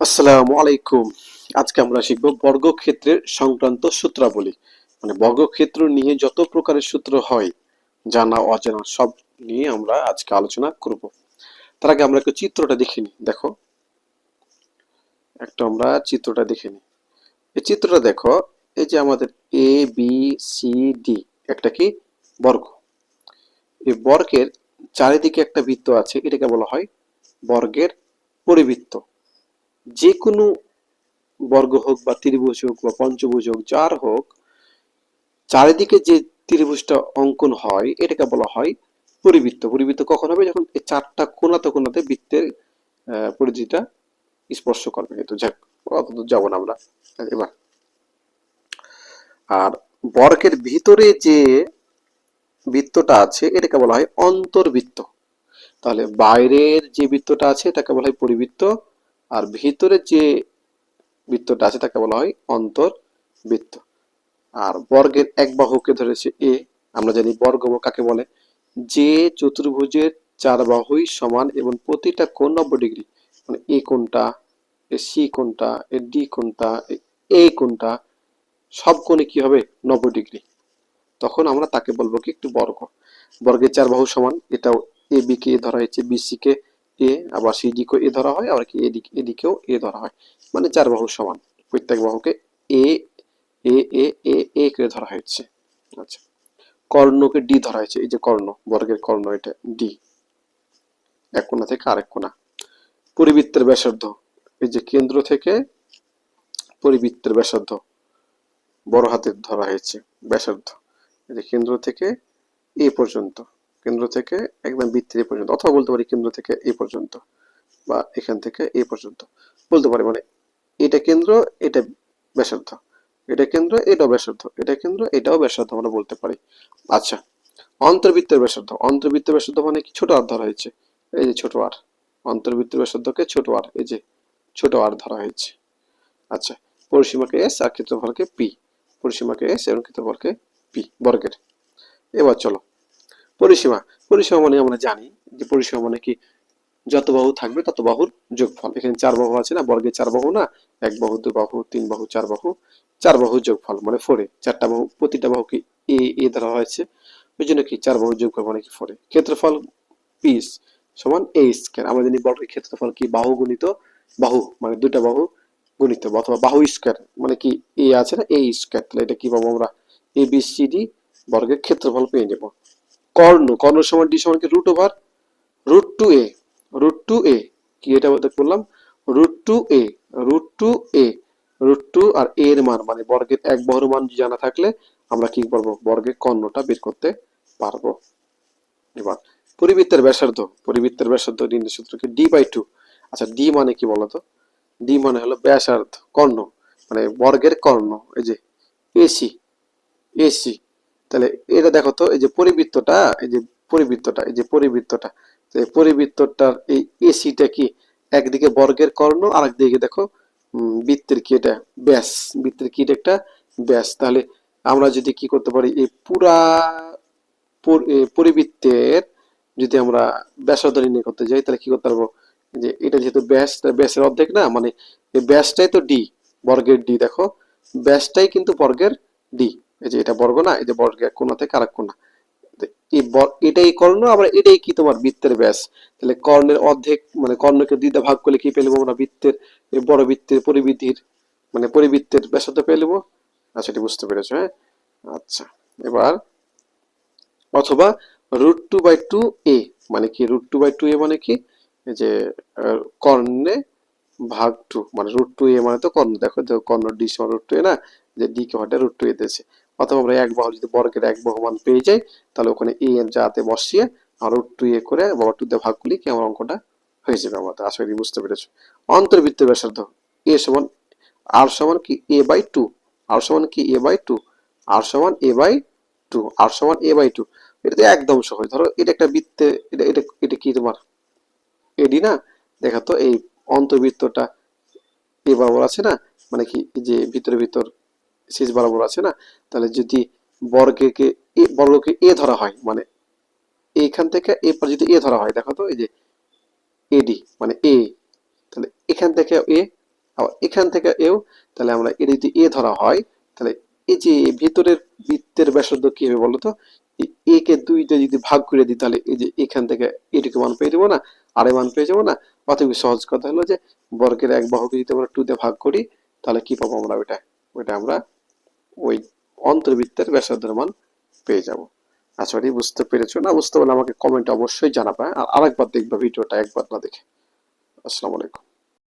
আসসালামু আলাইকুম। আজকে আমরা শিখব বর্গক্ষেত্রের সংক্রান্ত সূত্রাবলী। মানে বর্গক্ষেত্র নিয়ে যত প্রকারের সূত্র হয়, জানা, অজানা সব নিয়ে আমরা আজকে আলোচনা করব। তার আগে আমরা একটু চিত্রটা দেখে নিই। দেখো, একটা আমরা চিত্রটা দেখে নিই। এই চিত্রটা দেখো, এই যে আমাদের এ বি সি ডি একটা কি? বর্গ। এই বর্গের চারিদিকে একটা বৃত্ত আছে, এটাকে বলা হয় বর্গের পরিবৃত্ত। যে কোনো বর্গ হোক বা ত্রিভুজ হোক বা পঞ্চভুজ হোক, যার হোক, চারিদিকে যে ত্রিভুজটা অঙ্কন হয়, এটাকে বলা হয় পরিবৃত্ত। পরিবৃত্ত কখন হবে? যখন এই চারটা কোনাতে কোনাতে বৃত্তের পরিধিটা স্পর্শ করবে। কিন্তু যাক, অত দূর যাব না আমরা। এবার, আর বর্গের ভিতরে যে বৃত্তটা আছে, এটাকে বলা হয় অন্তর্বৃত্ত। তাহলে বাইরের যে বৃত্তটা আছে, এটাকে বলা হয় পরিবৃত্ত। আর ভিতরে যে বৃত্তটা আছে তাকে বলা হয় অন্তর বৃত্ত আর বর্গের এক বাহুকে ধরেছে এ, আমরা জানি বর্গ কাকে বলে? যে চতুর্ভুজের চার বাহুই সমান এবং প্রতিটা কোণ নব্বই ডিগ্রি। মানে এ কোনটা এ সি কোনটা এ ডি কোনটা এ কোনটা সব কোণে কি হবে? নব্বই ডিগ্রি। তখন আমরা তাকে বলব কি একটু বর্গ। বর্গের চার বাহু সমান, এটাও এ বি কে ধরা হয়েছে বিসি কে। এ, আবার সিডি দিকেও এ ধরা হয়, আবার কি এদিকে এদিকেও এ ধরা হয়। মানে চার বাহু সমান। প্রত্যেক বাহুকে এ এ এ এ এ করে ধরা হয়েছে। আচ্ছা। কর্ণকে ডি ধরা হয়েছে। এই যে কর্ণ, বর্গের কর্ণ, এটা ডি। এক কোণা থেকে আরেক কোণা। পরিবৃত্তের ব্যাসার্ধ। এই যে কেন্দ্র থেকে পরিবৃত্তের ব্যাসার্ধ বড় হাতের ধরা হয়েছে। ব্যাসার্ধ। এই যে কেন্দ্র থেকে এ পর্যন্ত। কেন্দ্র থেকে একদম বৃত্তের পর্যন্ত, অথবা বলতে পারি কেন্দ্র থেকে এই পর্যন্ত বা এখান থেকে এই পর্যন্ত। বলতে পারি মানে এটা কেন্দ্র, এটা ব্যাসার্ধ। এটা কেন্দ্র, এটাও ব্যাসার্ধ। এটা কেন্দ্র, এটাও ব্যাসার্ধ আমরা বলতে পারি। আচ্ছা অন্তর্বৃত্তের ব্যাসার্ধ। অন্তর্বৃত্তের ব্যাসার্ধ মানে কি? ছোট আর ধরা হয়েছে। এই যে ছোট আর অন্তর্বৃত্তের ব্যাসার্ধকে ছোট আর এই যে ছোট আর ধরা হয়েছে। আচ্ছা পরিসীমাকে এস আর ক্ষেত্রফলকে পি পরিসীমাকে এস এবং ক্ষেত্রফলকে পি বর্গের। এবার চলো। পরিসীমা। পরিসীমা মানে আমরা জানি যে পরিসীমা মানে কি? যত বাহু থাকবে তত বাহুর যোগফল। এখানে চার বাহু আছে না? বর্গের চার বাহু না? এক বাহু দু বাহু, তিন বাহু, চার বাহু চার বাহু যোগফল মানে ফোরে চারটা বাহু, প্রতিটা বাহুকে এ এ ধরা হয়েছে। ওই জন্য কি চার বাহু যোগফল মানে কি ফোরে ক্ষেত্রফল পিস সমান এ স্কয়ার আমরা জানি বর্গের ক্ষেত্রফল কি? বাহু গুণিত বাহু মানে দুটা বাহু গুণিত অথবা বাহু স্কোয়ার মানে কি? এ আছে না? এ স্কয়ার তাহলে এটা কি পাবো আমরা? এ বি সি ডি বর্গের ক্ষেত্রফল পেয়ে নেব কর্ণ কর্ণ সমান ডি সমান কি root over root two A root two A কি এটা বলতে বললাম? Root two A root two A root two R A এর মান মানে বর্গের এক বহর মান জানা থাকলে আমরা কি করব? বর্গের কর্ণটা বের করতে পারব। এবার, পরিবৃত্তের ব্যাসার্ধ পরিবৃত্তের ব্যাসার্ধ নির্ণয় সূত্রকে ডি বাই টু আচ্ছা ডি মানে কি বলতো? ডি মানে হলো ব্যাসার্ধ, কর্ণ মানে বর্গের কর্ণ, এই যে এসি এসি তাহলে এটা দেখো তো, এই যে পরিবৃত্তটা, এই যে পরিবৃত্তটা, এই যে পরিবৃত্তটা এই পরিবৃত্তটার এই এসিটা কি? একদিকে বর্গের কর্ণ আর একদিকে দেখো বৃত্তের কি এটা? ব্যাস, বৃত্তের কি এটা একটা ব্যাস। তাহলে আমরা যদি কি করতে পারি, এই পুরা পরিবৃত্তের যদি আমরা ব্যাসার্ধ নির্ণয় করতে যাই, তাহলে কি করতে পারব? যে এটা যেহেতু ব্যাস ব্যাসের অর্ধেক না মানে এই ব্যাসটাই তো ডি বর্গের ডি দেখো। ব্যাসটাই কিন্তু বর্গের ডি এই যে এটা বর্গ না, এই যে বর্গের এক কোণা থেকে আরেক কোণা এটাই কর্ণ, আবার এটাই কি তোমার বৃত্তের ব্যাস? তাহলে কর্ণের অর্ধেক মানে কর্ণকে দুইটা ভাগ করলে কি পেয়ে নেব আমরা? বৃত্তের বড় বৃত্তের পরিবৃদ্ধির মানে পরিবৃত্তের ব্যাসার্ধ পেয়ে নেব? আচ্ছা এটি বুঝতে পেরেছ হ্যাঁ? আচ্ছা এবার অথবা root two by two A মানে কি root two by two A মানে কি? যে কর্ণে ভাগ টু মানে রুট টু এ মানে তো কর্ণ, দেখো দেখো, কর্ণ ডি সমান রুট টু এ না? যে ডি কে ভাগে রুট টু এ দিয়েছে। অথবা আমরা এক বাহু যদি বর্গের এক বাহু মান পেয়ে যাই, তাহলে ওখানে এ এর যাতে বসিয়ে আর রুট টু এ করে বাবা টু দিয়ে ভাগ করলে কি আমার অঙ্কটা হয়ে যাবে আমাদের? আশা করি বুঝতে পেরেছ। অন্তর্বৃত্তের ব্যাসার্ধ এ সমান আর সমান কি এ বাই টু আর সমান কি এ বাই টু আর সমান এ বাই টু আর সমান এ বাই টু এটা তো একদম সহজ। ধরো এটা একটা বৃত্তে, এটা এটা এটা কি তোমার? এডি না? দেখা তো এই অন্তর্বৃত্তটা এ বরাবর আছে না? মানে কি, যে ভিতরে ভিতর শেষ বরাবর আছে না? তাহলে যদি বর্গকে এ বর্গকে এ ধরা হয় মানে এইখান থেকে এ পর যদি এ ধরা হয়, দেখো তো, এই যে এডি মানে এ, তাহলে এখান থেকে এ, আবার এখান থেকে এও, তাহলে আমরা এটা যদি এ ধরা হয়, তাহলে এই যে ভিতরের বৃত্তের ব্যাসার্ধ কি হবে বলতো? এ কে দুইটা যদি ভাগ করে দিই, তাহলে এই যে এখান থেকে এটুকু মান পেয়ে যাব না, আর এ মান পেয়ে যাব না? অতএব সহজ কথা হলো যে বর্গের এক বাহুকে যদি আমরা টু দিয়ে ভাগ করি, তাহলে কি পাবো আমরা ওইটা? ওইটা আমরা ওই অন্তর্বৃত্তের ব্যাসার্ধের মান পেয়ে যাব। আচ্ছা করি বুঝতে পেরেছ। না, বুঝতে পারলে আমাকে কমেন্ট অবশ্যই জানাবে? আর আরেকবার দেখবে ভিডিওটা, একবার না দেখে। আসসালামু আলাইকুম।